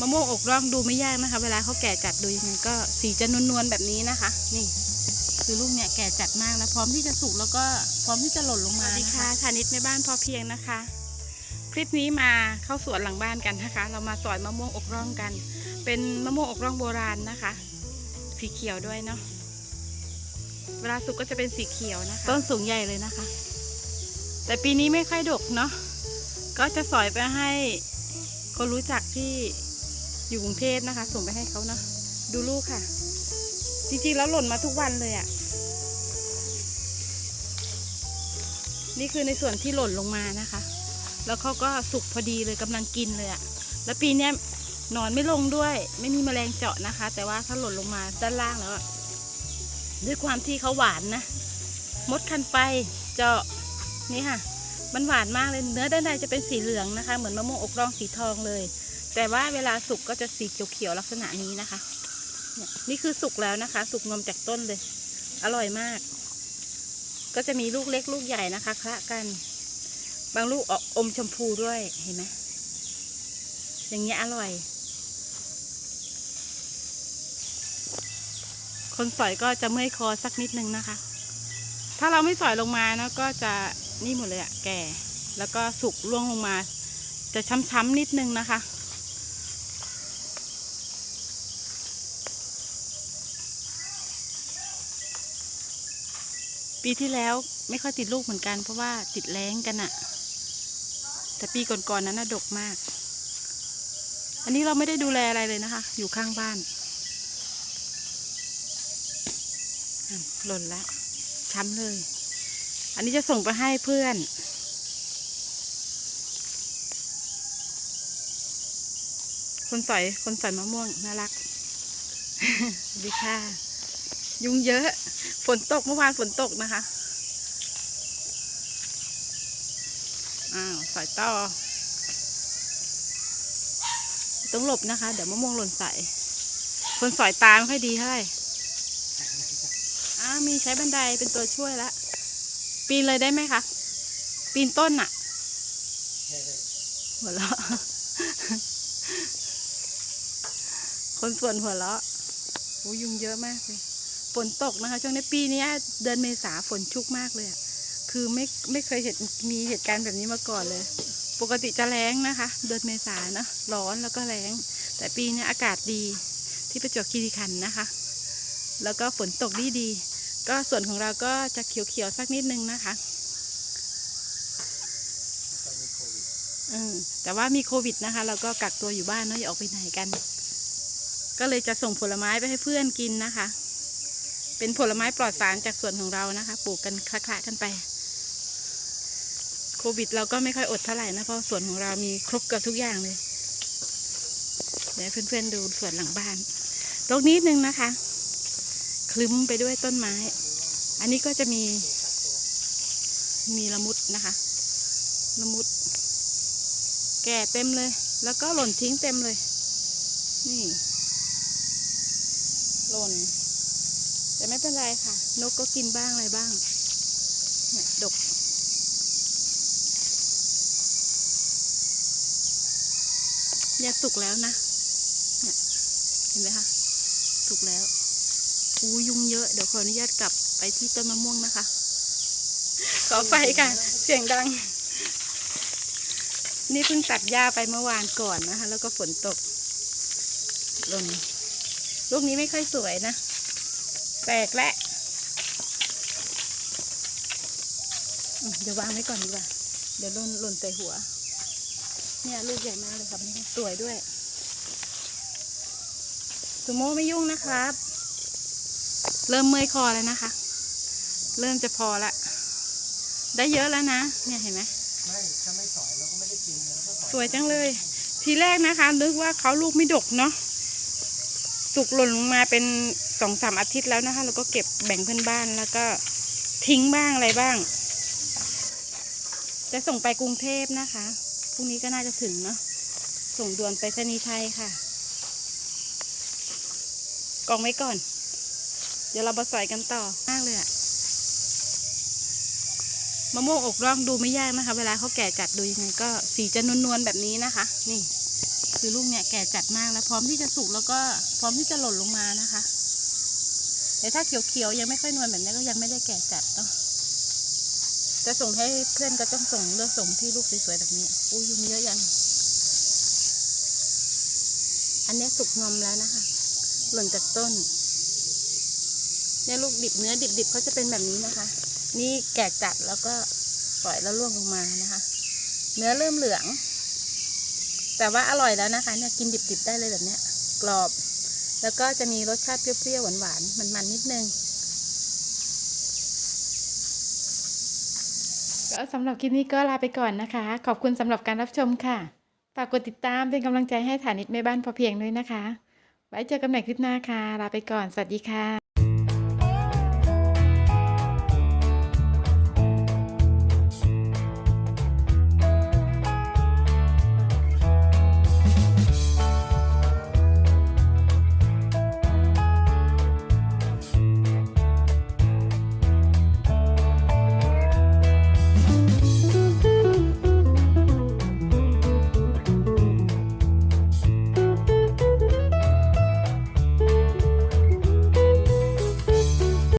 มะม่วงอกร่องดูไม่ยากนะคะ เวลาเขาแก่จัดดูยังไงก็สีจะนวลๆแบบนี้นะคะ นี่ คือลูกเนี่ยแก่จัดมากแล้วพร้อมที่จะสุกแล้วก็พร้อมที่จะหล่นลงมาสวัสดีค่ะธานิดแม่บ้านพอเพียงนะคะ คลิปนี้มาเข้าสวนหลังบ้านกันนะคะ เรามาสอยมะม่วงอกร่องกัน เป็นมะม่วงอกร่องโบราณนะคะ สีเขียวด้วยเนาะเวลาสุกก็จะเป็นสีเขียวนะคะ ต้นสูงใหญ่เลยนะคะ แต่ปีนี้ไม่ค่อยดกเนาะก็จะสอยไปให้คนรู้จักที่ อยู่กรุงเทพนะคะ ส่งไปให้เขาเนาะดูลูกค่ะ จริงๆแล้วหล่นมาทุกวันเลยอะ่ะ นี่คือในส่วนที่หล่นลงมานะคะ แล้วเขาก็สุกพอดีเลยกำลังกินเลยอะ่ะ แล้วปีนี้นอนไม่ลงด้วย ไม่มีแมลงเจาะนะคะ แต่ว่าถ้าหล่นลงมาด้านล่างแล้วด้วยความที่เขาหวานนะมดคันไปเจาะนี่ค่ะ มันหวานมากเลยเนื้อด้านในจะเป็นสีเหลืองนะคะ เหมือนมะม่วงอกร่องสีทองเลย แต่ว่าเวลาสุกก็จะสีเขียวๆลักษณะนี้นะคะเนี่ยนี่คือสุกแล้วนะคะ สุกงอมจากต้นเลย อร่อยมาก ก็จะมีลูกเล็กลูกใหญ่นะคะคละกัน บางลูกออกอมชมพูด้วยเห็นไหมอย่างเงี้ยอร่อย คนสอยก็จะเมื่อยคอสักนิดนึงนะคะ ถ้าเราไม่สอยลงมานะก็จะนี่หมดเลยอะแก่ แล้วก็สุกร่วงลงมา จะช้ำๆนิดนึงนะคะ ปีที่แล้วไม่ค่อยติดลูกเหมือนกัน เพราะว่าติดแรงกันอะแต่ปีก่อนๆนั้นน่ะดกมาก อันนี้เราไม่ได้ดูแลอะไรเลยนะคะ อยู่ข้างบ้านหล่นแล้วช้ำเลย อันนี้จะส่งไปให้เพื่อน คนสอยคนสอยมะม่วงน่ารักดีค่ะ ยุงเยอะ ฝนตกเมื่อวานฝนตกนะคะ อ้าวสอยต่อ ต้องหลบนะคะ เดี๋ยวมะม่วงหล่นใส่คนสอยตาไม่ค่อยดีเท่าไหร่อ้ามีใช้บันไดเป็นตัวช่วยละ ปีนเลยได้ไหมคะ ปีนต้นอะหัวเราะ คนส่วนหัวเราะโอ้ยุงเยอะมากเลย ฝนตกนะคะ ช่วงนี้ปีนี้เดือนเมษาฝนชุกมากเลยอะคือไม่ไม่เคยเห็นมีเหตุการณ์แบบนี้มาก่อนเลย ปกติจะแรงนะคะ เดือนเมษาเนอะร้อนแล้วก็แรงแต่ปีนี้อากาศดีที่ประจวบคีรีขันธ์นะคะ แล้วก็ฝนตกดีดี ก็ส่วนของเราก็จะเขียวๆสักนิดนึงนะคะอืมแต่ว่ามีโควิดนะคะ เราก็กักตัวอยู่บ้านเนาะอย่าออกไปไหนกัน ก็เลยจะส่งผลไม้ไปให้เพื่อนกินนะคะ เป็นผลไม้ปลอดสารจากสวนของเรานะคะ ปลูกกันคละๆกันไป โควิดเราก็ไม่ค่อยอดเท่าไหร่นะเพราะสวนของเรามีครบเกับทุกอย่างเลย เดี๋ยวเพื่อนๆดูสวนหลังบ้านตรงนี้นึงนะคะ คลึ้มไปด้วยต้นไม้ อันนี้ก็จะมี มีละมุดนะคะ ละมุด แก่เต็มเลย แล้วก็หล่นทิ้งเต็มเลย นี่ หล่น แต่ไม่เป็นไรค่ะ นกก็กินบ้างอะไรบ้าง เนี่ยดก เนี่ยสุกแล้วนะ เนี่ย เห็นไหมคะ สุกแล้วอู้ยุงเยอะ เดี๋ยวขออนุญาตกลับไปที่ต้นมะม่วงนะคะ ขอไปค่ะ เสียงดัง นี่เพิ่งตัดหญ้าไปเมื่อวานก่อนนะคะ แล้วก็ฝนตกล่นลูกนี้ไม่ค่อยสวยนะ แตกและอืมเดี๋ยววางไว้ก่อนดีกว่า เดี๋ยวหล่นหล่นใส่หัว เนี่ยลูกใหญ่มากเลยครับนี่สวยด้วยสุโมไม่ยุ่งนะครับ เริ่มเมื่อยคอแล้วนะคะ เริ่มจะพอละ ได้เยอะแล้วนะ เนี่ยเห็นไหมไม่ถ้าไม่สอยเราก็ไม่ได้กินเลยแล้วก็สอยสวยจังเลย ทีแรกนะคะนึกว่าเขาลูกไม่ดกเนาะ สุกหล่นลงมาเป็นสองสามอาทิตย์แล้วนะคะ เราก็เก็บแบ่งเพื่อนบ้านแล้วก็ทิ้งบ้างอะไรบ้าง จะส่งไปกรุงเทพนะคะพรุ่งนี้ก็น่าจะถึงเนาะส่งด่วนไปสนีไทยค่ะกองไว้ก่อน เดี๋ยวเราบาสอยกันต่อมากเลยอะ มะม่วงอกร่องดูไม่ยากนะคะ เวลาเขาแก่จัดดูยังไงก็สีจะนวลๆแบบนี้นะคะ นี่ คือลูกเนี่ยแก่จัดมากแล้วพร้อมที่จะสุกแล้วก็พร้อมที่จะหล่นลงมานะคะแต่ถ้าเขียวๆยังไม่ค่อยนวลแบบนี้ก็ยังไม่ได้แก่จัดเนาะจะส่งให้เพื่อนก็ต้องส่งเลือกส่งที่ลูกสวยๆแบบนี้อู้ยุงเยอะยัง อันนี้สุกงอมแล้วนะคะ หล่นจากต้นเนี่ยลูกดิบเนื้อดิบๆเขาจะเป็นแบบนี้นะคะ นี่แก่จัดแล้วก็ปล่อยแล้วร่วงลงมานะคะ เนื้อเริ่มเหลือง แต่ว่าอร่อยแล้วนะคะเนี่ยกินดิบๆได้เลยแบบเนี้ย กรอบ แล้วก็จะมีรสชาติเปรี้ยวๆหวานๆมันๆนิดนึงก็สำหรับคลิปนี้ก็ลาไปก่อนนะคะ ขอบคุณสำหรับการรับชมค่ะ ฝากกดติดตามเป็นกำลังใจให้ฐานิตแม่บ้านพอเพียงด้วยนะคะ ไว้เจอกันใหม่คลิปหน้าค่ะ ลาไปก่อน สวัสดีค่ะ